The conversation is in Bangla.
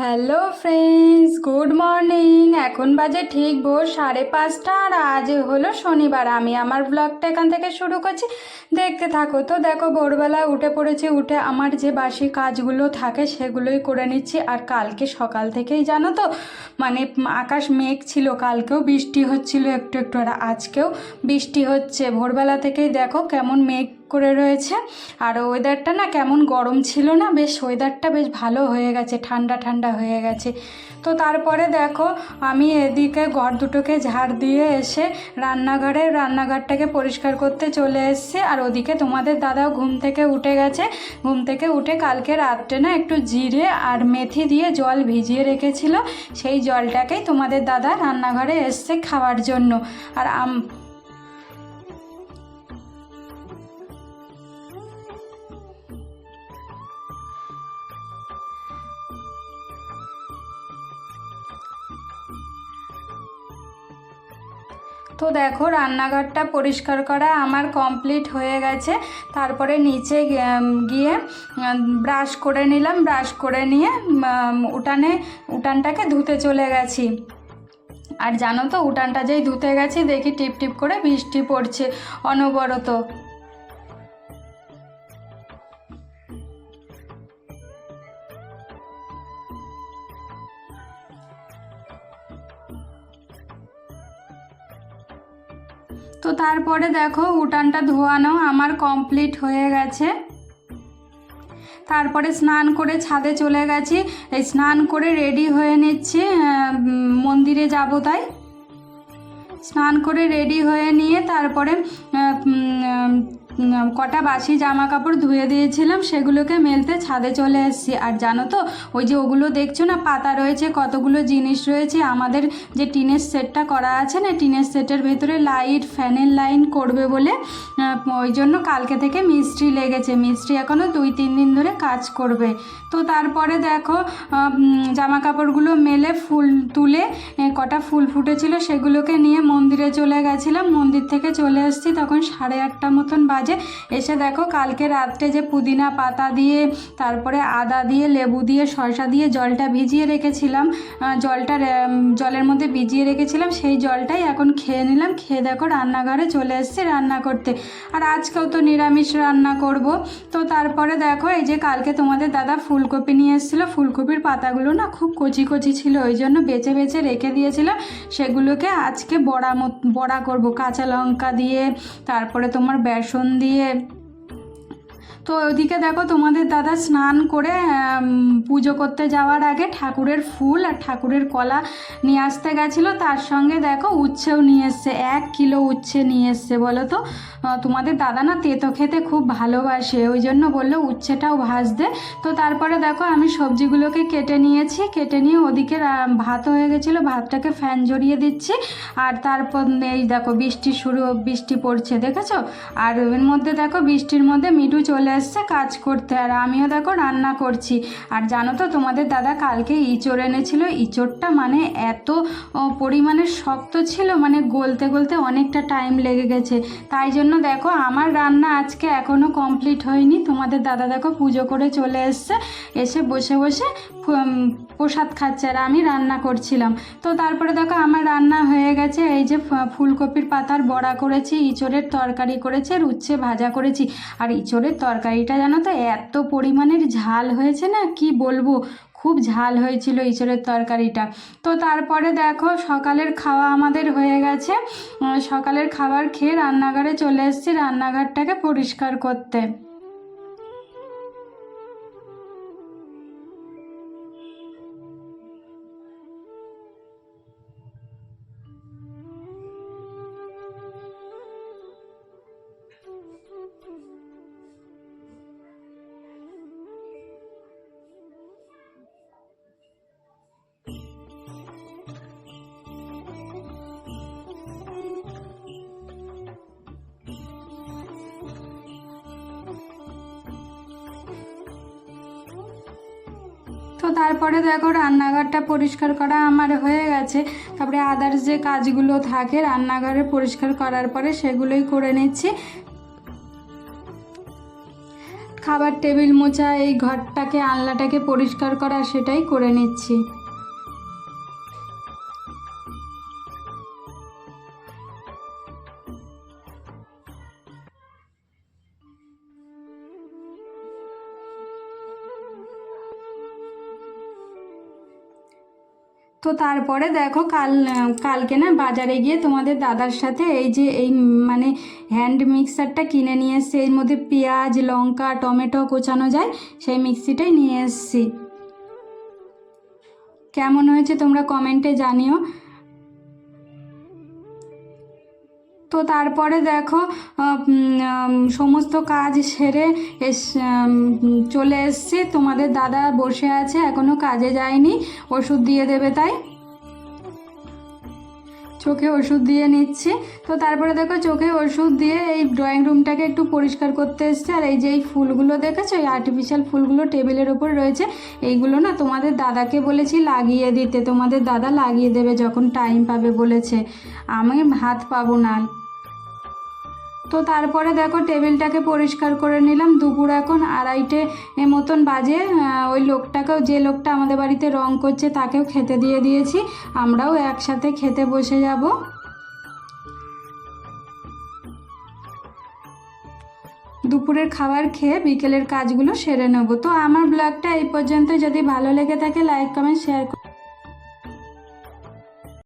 Hello friends, good morning. এখন বাজে ঠিক ভোর সাড়ে পাঁচটা আর আজ হলো শনিবার। আমি আমার ব্লগটা এখান থেকে শুরু করছি। দেখতে থাকো তো, দেখো ভোরবেলা উঠে পড়েছি, উঠে আমার যে বাসি কাজগুলো থাকে সেগুলোই করে নিচ্ছি। আর কালকে সকাল থেকেই জানো তো মানে আকাশ মেঘ ছিল, কালকেও বৃষ্টি হচ্ছিল একটু একটু। আর আজকেও বৃষ্টি হচ্ছে। ভোরবেলা থেকেই দেখো কেমন মেঘ করে রয়েছে। আর ওয়েদারটা না কেমন গরম ছিল না, বেশ ওয়েদারটা বেশ ভালো হয়ে গেছে, ঠান্ডা ঠান্ডা হয়ে গেছে। তো তারপরে দেখো, আমি এদিকে ঘর দুটোকে ঝাড় দিয়ে এসে রান্নাঘরে, রান্নাঘরটাকে পরিষ্কার করতে চলে এসেছি। আর ওদিকে তোমাদের দাদাও ঘুম থেকে উঠে গেছে। ঘুম থেকে উঠে কালকে রাত্রে না একটু জিরে আর মেথি দিয়ে জল ভিজিয়ে রেখেছিল। সেই জলটাকেই তোমাদের দাদা রান্নাঘরে এসছে খাওয়ার জন্য। আর আম তো দেখো রান্নাঘরটা পরিষ্কার করা আমার কমপ্লিট হয়ে গেছে। তারপরে নিচে গিয়ে ব্রাশ করে নিলাম ব্রাশ করে নিয়ে উঠানে উঠানটাকে ধুতে চলে গেছি। আর জানো তো, উঠানটা যেই ধুতে গেছি, দেখি টিপ টিপ করে বৃষ্টি পড়ছে অনবরত। তো তারপরে দেখো উটানটা ধোয়ানো আমার কমপ্লিট হয়ে গেছে। তারপরে স্নান করে ছাদে চলে গেছি। এই স্নান করে রেডি হয়ে নিচ্ছি মন্দিরে যাব তাই। স্নান করে রেডি হয়ে নিয়ে তারপরে কটা বাসি জামা কাপড় ধুয়ে দিয়েছিলাম, সেগুলোকে মেলতে ছাদে চলে এসেছি। আর জানো তো, ওই যে ওগুলো দেখছ না, পাতা রয়েছে, কতগুলো জিনিস রয়েছে। আমাদের যে টিনের সেটটা করা আছে না, টিনের সেটের ভেতরে লাইট, ফ্যানের লাইন করবে বলে ওই জন্য কালকে থেকে মিস্ত্রি লেগেছে। মিস্ত্রি এখনও দুই, তিন দিন ধরে কাজ করবে। তো তারপরে দেখো জামা কাপড়গুলো মেলে ফুল তুলে কটা ফুল ফুটেছিল, সেগুলোকে নিয়ে মন্দিরে চলে গেছিলাম। মন্দির থেকে চলে এসেছি, তখন সাড়ে আটটা মতন বাজে। এসে দেখো, কালকে রাত্রে যে পুদিনা পাতা দিয়ে, তারপরে আদা দিয়ে, লেবু দিয়ে, শসা দিয়ে জলটা ভিজিয়ে রেখেছিলাম জলটা জলের মধ্যে ভিজিয়ে রেখেছিলাম, সেই জলটাই এখন খেয়ে নিলাম। খেয়ে দেখো, রান্নাঘরে চলে এসেছি রান্না করতে। আর আজকেও তো নিরামিষ রান্না করব। তো তারপরে দেখো, এই যে কালকে তোমাদের দাদা ফুলকপি নিয়ে এসেছিল। ফুলকপির পাতাগুলো না খুব কচি কচি ছিল, ওই জন্য বেছে বেছে রেখে দিয়েছিলাম সেগুলোকে আজকে বড়া বড়া করব। কাঁচা লঙ্কা দিয়ে, তারপরে তোমার বেসন দিয়ে তো ওদিকে দেখো তোমাদের দাদা স্নান করে পুজো করতে যাওয়ার আগে ঠাকুরের ফুল আর ঠাকুরের কলা নিয়ে আসতে গেছিল। তার সঙ্গে দেখো উচ্ছেও নিয়ে এসছে, এক কিলো উচ্ছে নিয়ে এসছে বলো তো। তোমাদের দাদা না তেতো খেতে খুব ভালোবাসে, ওই জন্য বলল উচ্ছেটাও ভাজতে। তো তারপরে দেখো আমি সবজিগুলোকে কেটে নিয়েছি, কেটে নিয়ে ওদিকে ভাত হয়ে গেছিল, ভাতটাকে ফ্যান জড়িয়ে দিচ্ছি। আর তারপর এই দেখো বৃষ্টি শুরু, বৃষ্টি পড়ছে, দেখেছ? আর এর মধ্যে দেখো বৃষ্টির মধ্যে মিঠু চলে এসছে কাজ করতে, আর আমিও দেখো রান্না করছি। আর জানো তো, তোমাদের দাদা কালকে ইঁচড় এনেছিল। ইঁচড়টা মানে এত পরিমাণে শক্ত ছিল মানে গলতে গলতে অনেকটা টাইম লেগে গেছে। তাই জন্য দেখো, আমার রান্না আজকে এখনও কমপ্লিট হয়নি। তোমাদের দাদা দেখো পুজো করে চলে এসছে। এসে বসে বসে প্রসাদ খাচ্ছে, আর আমি রান্না করছিলাম। তো তারপরে দেখো, আমার রান্না হয়ে গেছে। এই যে ফুলকপির পাতার বড়া করেছি, ইঁচড়ের তরকারি করেছি, আর উচ্ছে ভাজা করেছি। আর ইঁচড়ের তরকারিটা জানো তো, এত পরিমাণের ঝাল হয়েছে না, কি বলব? খুব ঝাল হয়েছিল ইঁচড়ের তরকারিটা। তো তারপরে দেখো, সকালের খাওয়া আমাদের হয়ে গেছে। সকালের খাবার খেয়ে রান্নাঘরে চলে এসেছি, রান্নাঘরটাকে পরিষ্কার করতে। তারপরে দেখো রান্নাঘরটা পরিষ্কার করা আমার হয়ে গেছে। তারপরে আদার্স যে কাজগুলো থাকে রান্নাঘরে পরিষ্কার করার পরে সেগুলোই করে নিচ্ছি। খাবার টেবিল মোছা এই ঘরটাকে, আলনাটাকে পরিষ্কার করা সেটাই করে নিচ্ছি। তো তারপরে দেখো কাল, কালকে না বাজারে গিয়ে তোমাদের দাদার সাথে এই যে এই মানে হ্যান্ড মিক্সারটা কিনে নিয়ে এসছি। এর মধ্যে পেঁয়াজ, লঙ্কা, টমেটো কোচানো যায়, সেই মিক্সিটাই নিয়ে এসছি। কেমন হয়েছে তোমরা কমেন্টে জানিও। তো তারপরে দেখো সমস্ত কাজ সেরে এস চলে এসছি। তোমাদের দাদা বসে আছে, এখনও কাজে যায়নি। ওষুধ দিয়ে দেবে তাই। চোখে ওষুধ দিয়ে নিচ্ছি। তো তারপরে দেখো, চোখে ওষুধ দিয়ে এই ড্রয়িং রুমটাকে একটু পরিষ্কার করতে এসছে। আর এই যে এই ফুলগুলো দেখেছ, এই আর্টিফিশিয়াল ফুলগুলো টেবিলের ওপর রয়েছে। এইগুলো না তোমাদের দাদাকে বলেছি লাগিয়ে দিতে। তোমাদের দাদা লাগিয়ে দেবে যখন টাইম পাবে বলেছে। আমি হাত পাবো না। তো তারপরে দেখো টেবিলটাকে পরিষ্কার করে নিলাম। দুপুর এখন আড়াইটে মতন বাজে। ওই লোকটাকেও যে লোকটা আমাদের বাড়িতে রং করছে, তাকেও খেতে দিয়ে দিয়েছি। আমরাও একসাথে খেতে বসে যাব। দুপুরের খাবার খেয়ে বিকেলের কাজগুলো সেরে নেব। তো আমার ব্লগটা এই পর্যন্ত যদি ভালো লেগে থাকে, লাইক, কমেন্ট শেয়ার